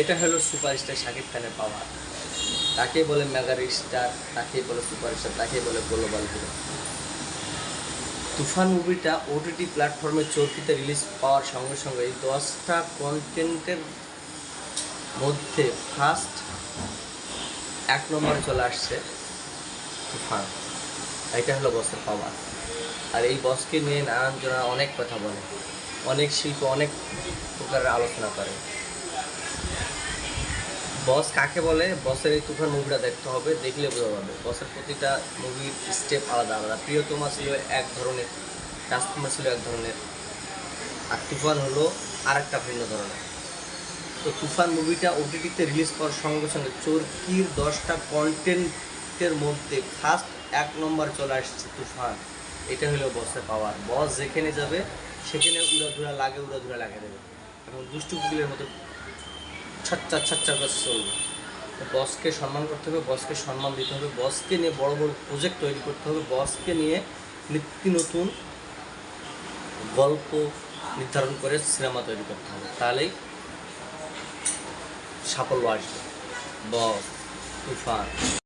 এটা হলো সুপারস্টার শাকিব খানের পাওয়ার। তাকে বলে মেগা স্টার তাকে বলে সুপারস্টার তাকে বলে গ্লোবাল হিরো। তুফান মুভিটা ওটিটি প্ল্যাটফর্মে চৌকিতে রিলিজ পাওয়ার সঙ্গে সঙ্গে এই দশটা কন্টেন্টের মধ্যে ফার্স্ট এক নম্বরে চলে আসছে তুফান। এটা হলো বসের পাওয়ার। আর এই বসকে নিয়ে নানান অনেক কথা বলে। অনেক শিল্প, অনেক প্রকারের আলোচনা করে। বস কাকে বলে? বসের এই তুফান মুভিটা দেখতে হবে, দেখলে বোঝা যাবে। বসের প্রতিটা মুভির স্টেপ আলাদা আলাদা। প্রিয়তমা ছিল এক ধরনের, রাজকুমার ছিল এক ধরনের। আর তুফান হলো আর একটা ভিন্ন ধরনের। তো তুফান মুভিটা ওটিটিতে রিলিজ করার সঙ্গে সঙ্গে চরকির দশটা কন্টেন্টের মধ্যে ফার্স্ট এক নম্বর চলে আসছে তুফান। এটা হলো বসের পাওয়ার বস যেখানে যাবে, সেখানে উড়াধুরা লাগে উড়াধুরা লাগে দেবে। এবং দুষ্টু মতো ছাচ্চা ছাচ্চা করে চলবে তো বসকে সম্মান করতে হবে বসকে সম্মান দিতে হবে বসকে নিয়ে বড় বড় প্রজেক্ট তৈরি করতে হবে বসকে নিয়ে নিত্য নতুন গল্প নির্ধারণ করে সিনেমা তৈরি করতে হবে। তাহলেই সাফল্য আসবে। বস, তুফান।